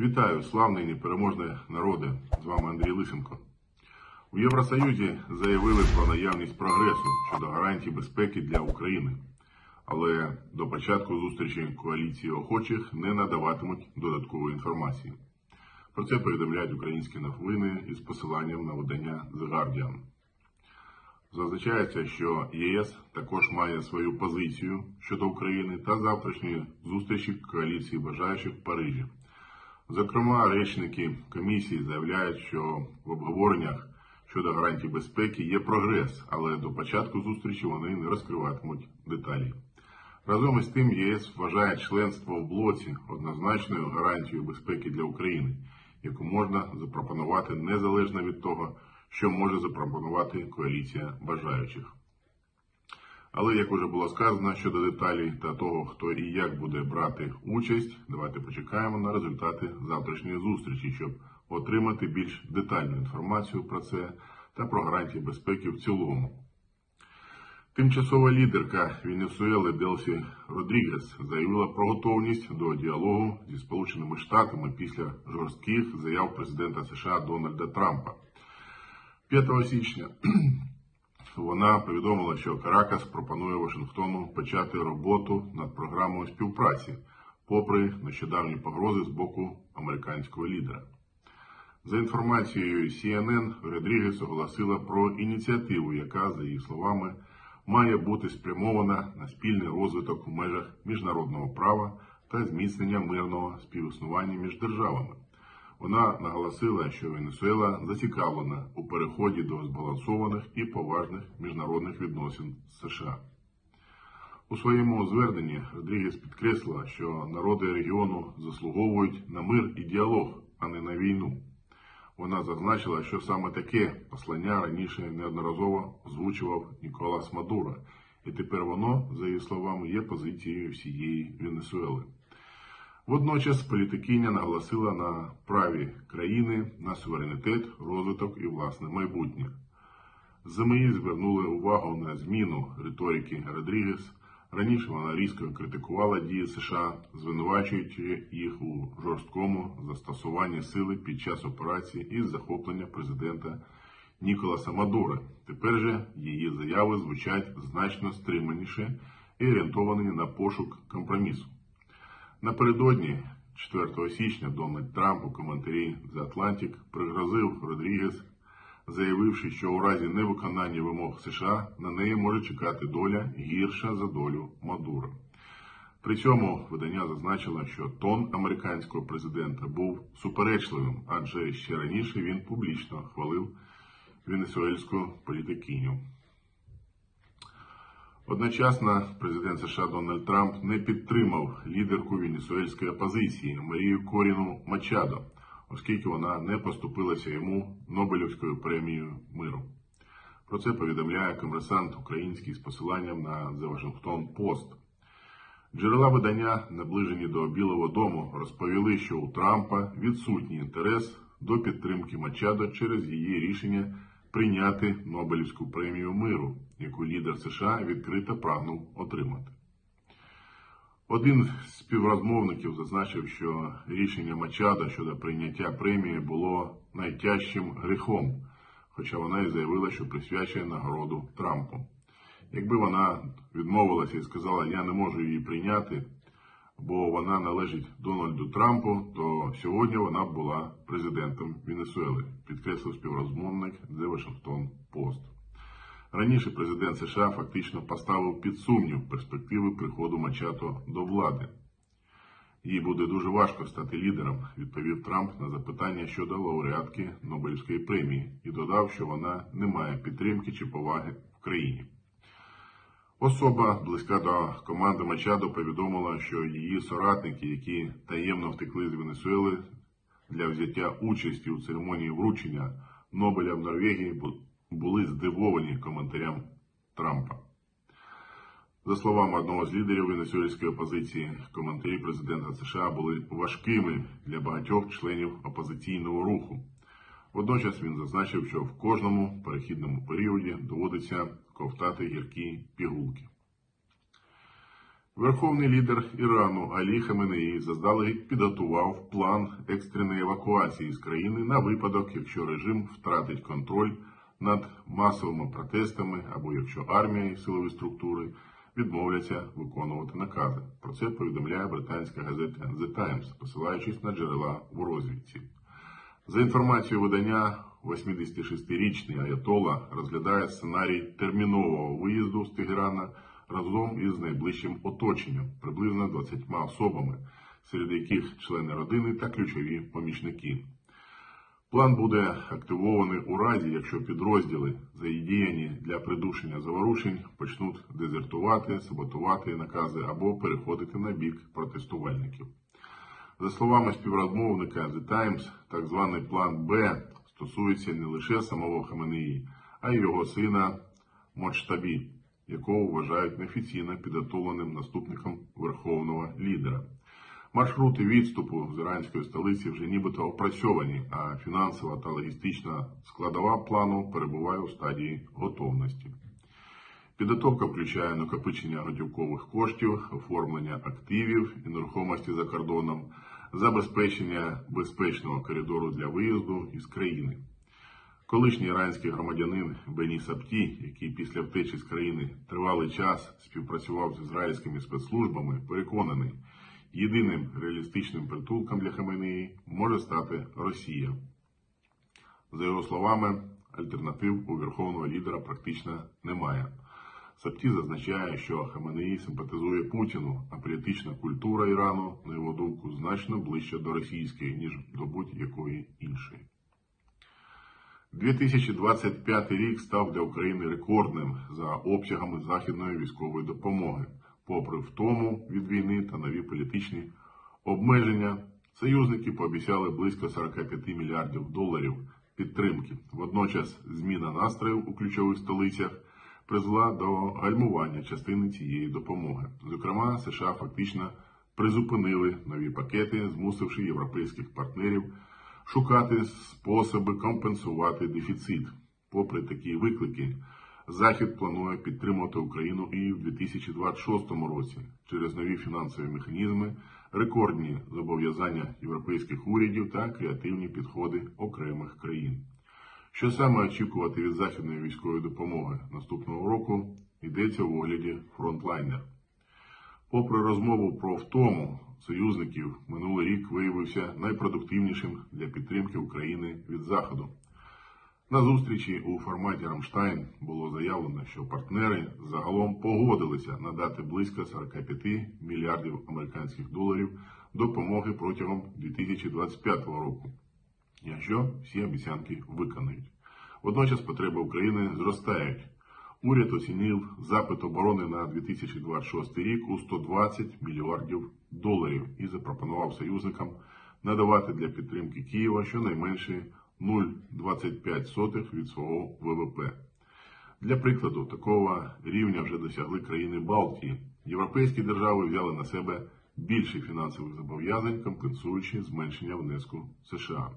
Вітаю, славний непереможний народи! З вами Андрій Лисенко. У Євросоюзі заявили про наявність прогресу щодо гарантій безпеки для України. Але до початку зустрічі коаліції охочих не надаватимуть додаткової інформації. Про це повідомляють українські новини із посиланням на видання The Guardian. Зазначається, що ЄС також має свою позицію щодо України та завтрашньої зустрічі коаліції бажаючих в Парижі. Зокрема, речники комісії заявляють, що в обговореннях щодо гарантій безпеки є прогрес, але до початку зустрічі вони не розкриватимуть деталі. Разом із тим, ЄС вважає членство в блоці однозначною гарантією безпеки для України, яку можна запропонувати незалежно від того, що може запропонувати коаліція бажаючих. Але як уже було сказано щодо деталей та того, хто і як буде брати участь, давайте почекаємо на результати завтрашньої зустрічі, щоб отримати більш детальну інформацію про це та про гарантії безпеки в цілому. Тимчасова лідерка Венесуели Делсі Родрігес заявила про готовність до діалогу зі Сполученими Штатами після жорстких заяв президента США Дональда Трампа. 5 січня вона повідомила, що Каракас пропонує Вашингтону почати роботу над програмою співпраці, попри нещодавні погрози з боку американського лідера. За інформацією CNN, Родрігес оголосила про ініціативу, яка, за її словами, має бути спрямована на спільний розвиток у межах міжнародного права та зміцнення мирного співіснування між державами. Вона наголосила, що Венесуела зацікавлена у переході до збалансованих і поважних міжнародних відносин з США. У своєму зверненні Родрігес підкреслила, що народи регіону заслуговують на мир і діалог, а не на війну. Вона зазначила, що саме таке послання раніше неодноразово озвучував Ніколас Мадуро, і тепер воно, за її словами, є позицією всієї Венесуели. Водночас політикиня наголосила на праві країни на суверенітет, розвиток і власне майбутнє. ЗМІ звернули увагу на зміну риторики Родрігес. Раніше вона різко критикувала дії США, звинувачуючи їх у жорсткому застосуванні сили під час операції із захоплення президента Ніколаса Мадура. Тепер же її заяви звучать значно стриманіше і орієнтовані на пошук компромісу. Напередодні 4 січня Дональд Трамп у коментарі The Atlantic пригрозив Родрігес, заявивши, що у разі невиконання вимог США на неї може чекати доля гірша за долю Мадура. При цьому видання зазначило, що тон американського президента був суперечливим, адже ще раніше він публічно хвалив венесуельську політикиню. Одночасно президент США Дональд Трамп не підтримав лідерку венесуельської опозиції Марію Коріну Мачадо, оскільки вона не поступилася йому Нобелівською премією миру. Про це повідомляє комерсант український з посиланням на The Washington Post. Джерела видання, наближені до Білого Дому, розповіли, що у Трампа відсутній інтерес до підтримки Мачадо через її рішення прийняти Нобелівську премію миру, яку лідер США відкрито прагнув отримати. Один з співрозмовників зазначив, що рішення Мачада щодо прийняття премії було найтяжчим гріхом, хоча вона і заявила, що присвячує нагороду Трампу. Якби вона відмовилася і сказала, я не можу її прийняти, бо вона належить Дональду Трампу, то сьогодні вона була президентом Венесуели, підкреслив співрозмовник The Washington Post. Раніше президент США фактично поставив під сумнів перспективи приходу Мачато до влади. Їй буде дуже важко стати лідером, відповів Трамп на запитання щодо лауреатки Нобелівської премії і додав, що вона не має підтримки чи поваги в країні. Особа, близька до команди Мачадо, повідомила, що її соратники, які таємно втекли з Венесуели для взяття участі у церемонії вручення Нобеля в Норвегії, були здивовані коментарям Трампа. За словами одного з лідерів венесуельської опозиції, коментарі президента США були важкими для багатьох членів опозиційного руху. Водночас він зазначив, що в кожному перехідному періоді доводиться ковтати гіркі пігулки. Верховний лідер Ірану Алі Хаменеї заздалегідь підготував план екстреної евакуації з країни на випадок, якщо режим втратить контроль над масовими протестами або якщо армія і силові структури відмовляться виконувати накази. Про це повідомляє британська газета The Times, посилаючись на джерела в розвідці. За інформацією видання, 86-річний Аятола розглядає сценарій термінового виїзду з Тегерана разом із найближчим оточенням, приблизно 20 особами, серед яких члени родини та ключові помічники. План буде активований у разі, якщо підрозділи, задіяні для придушення заворушень, почнуть дезертувати, саботувати накази або переходити на бік протестувальників. За словами співрозмовника The Times, так званий план Б стосується не лише самого Хаменеї, а й його сина Моджтабі, якого вважають неофіційно підготовленим наступником верховного лідера. Маршрути відступу з іранської столиці вже нібито опрацьовані, а фінансова та логістична складова плану перебуває у стадії готовності. Підготовка включає накопичення готівкових коштів, оформлення активів і нерухомості за кордоном, забезпечення безпечного коридору для виїзду із країни. Колишній іранський громадянин Бені Сапті, який після втечі з країни тривалий час співпрацював з ізраїльськими спецслужбами, переконаний, єдиним реалістичним притулком для Хаменеї може стати Росія. За його словами, альтернатив у верховного лідера практично немає. Сапті зазначає, що Хаменеї симпатизує Путіну, а політична культура Ірану, на його думку, значно ближче до російської, ніж до будь-якої іншої. 2025 рік став для України рекордним за обсягами західної військової допомоги. Попри втому від війни та нові політичні обмеження, союзники пообіцяли близько 45 мільярдів доларів підтримки. Водночас зміна настроїв у ключових столицях призвела до гальмування частини цієї допомоги. Зокрема, США фактично призупинили нові пакети, змусивши європейських партнерів шукати способи компенсувати дефіцит. Попри такі виклики, Захід планує підтримувати Україну і в 2026 році через нові фінансові механізми, рекордні зобов'язання європейських урядів та креативні підходи окремих країн. Що саме очікувати від західної військової допомоги наступного року йдеться в огляді фронтлайнер. Попри розмову про втому союзників, минулий рік виявився найпродуктивнішим для підтримки України від Заходу. На зустрічі у форматі Рамштайн було заявлено, що партнери загалом погодилися надати близько 45 мільярдів американських доларів допомоги протягом 2025 року, якщо всі обіцянки виконають. Водночас потреби України зростають. Уряд оцінив запит оборони на 2026 рік у 120 мільярдів доларів і запропонував союзникам надавати для підтримки Києва щонайменше 0,25 від свого ВВП. Для прикладу, такого рівня вже досягли країни Балтії. Європейські держави взяли на себе більше фінансових зобов'язань, компенсуючи зменшення внеску США.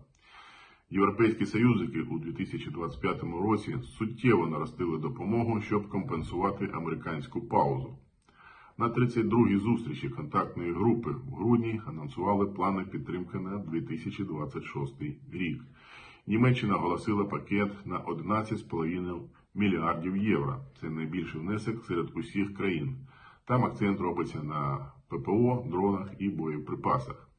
Європейські союзники у 2025 році суттєво наростили допомогу, щоб компенсувати американську паузу. На 32-й зустрічі контактної групи в грудні анонсували плани підтримки на 2026 рік. Німеччина оголосила пакет на 11,5 мільярдів євро. Це найбільший внесок серед усіх країн. Там акцент робиться на ППО, дронах і боєприпасах.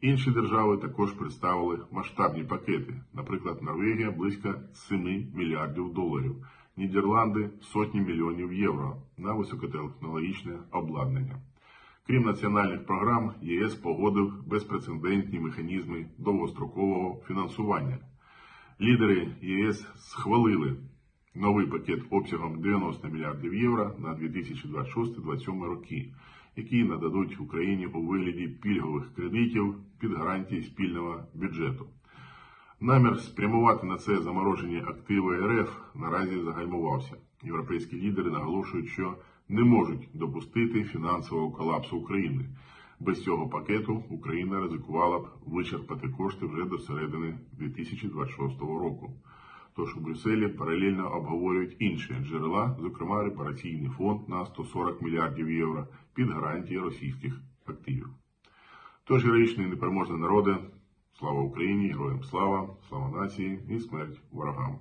Інші держави також представили масштабні пакети, наприклад, Норвегія близько 7 мільярдів доларів, Нідерланди сотні мільйонів євро на високотехнологічне обладнання. Крім національних програм, ЄС погодив безпрецедентні механізми довгострокового фінансування. Лідери ЄС схвалили новий пакет обсягом 90 мільярдів євро на 2026-2027 роки, які нададуть Україні у вигляді пільгових кредитів під гарантії спільного бюджету. Намір спрямувати на це заморожені активи РФ наразі загальмувався. Європейські лідери наголошують, що не можуть допустити фінансового колапсу України. Без цього пакету Україна ризикувала б вичерпати кошти вже до середини 2026 року. Тож у Брюсселі паралельно обговорюють інші джерела, зокрема репараційний фонд на 140 мільярдів євро під гарантії російських активів. Тож героїчний і непереможний народи, слава Україні, героям слава, слава нації і смерть ворогам.